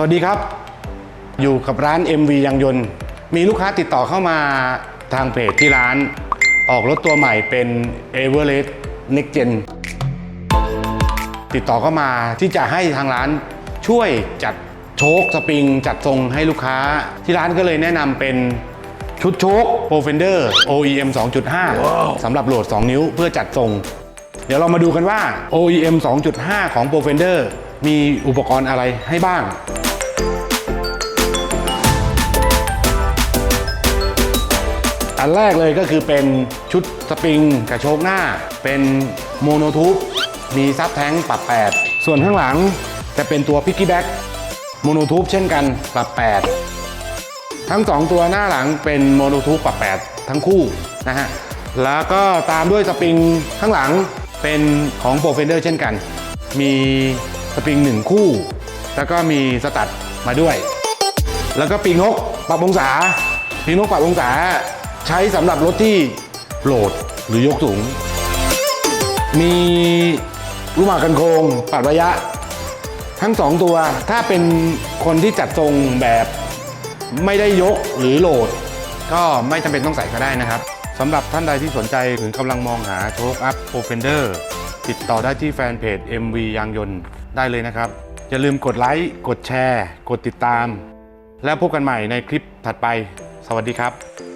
สวัสดีครับ อยู่กับร้าน MV ยางยนต์ มีลูกค้าติดต่อเข้ามาทางเพจที่ร้าน ออกรถตัวใหม่เป็น e v e r e s t Next Gen ติดต่อเข้ามาที่จะให้ทางร้านช่วยจัดโชคสปริง จัดทรงให้ลูกค้า ที่ร้านก็เลยแนะนำเป็นชุดโชค p r o f e n d e r OEM 2.5 สำหรับโหลด 2 นิ้วเพื่อจัดทรง เดี๋ยวเรามาดูกันว่า OEM 2.5 ของ p r o f e n d e r มีอุปกรณ์อะไรให้บ้าง อันแรกเลยก็คือเป็นชุดสปริงกระโชกหน้า เป็นโมโนทูบมีซับแท้งปรับ 8 ส่วนข้างหลังจะเป็นตัวพิกกี้แบ็กโมโนทูบเช่นกันปรับ 8 ทั้ง 2 ตัวหน้าหลังเป็นโมโนทูบปรับ 8 ทั้งคู่นะฮะแล้วก็ตามด้วยสปริงข้างหลังเป็นของโปรเฟนเดอร์เช่นกัน มีสปริง 1 คู่ แล้วก็มีสตัดมาด้วย แล้วก็ปีกนกปรับองศาปีกนกปรับองศา ใช้สำหรับรถที่โหลดหรือยกสูง มีลูกหมากกันโครงปรับระยะ ทั้งสองตัวถ้าเป็นคนที่จัดทรงแบบไม่ได้ยกหรือโหลด ก็ไม่จำเป็นต้องใส่ก็ได้นะครับสำหรับท่านใดที่สนใจหรือกำลังมองหาโชคอัพโ o เฟนเดอร์ติดต่อได้ที่แฟนเพจ MV ยางยนต์ได้เลยนะครับ อย่าลืมกดไลค์ กดแชร์ กดติดตาม แล้วพบกันใหม่ในคลิปถัดไป สวัสดีครับ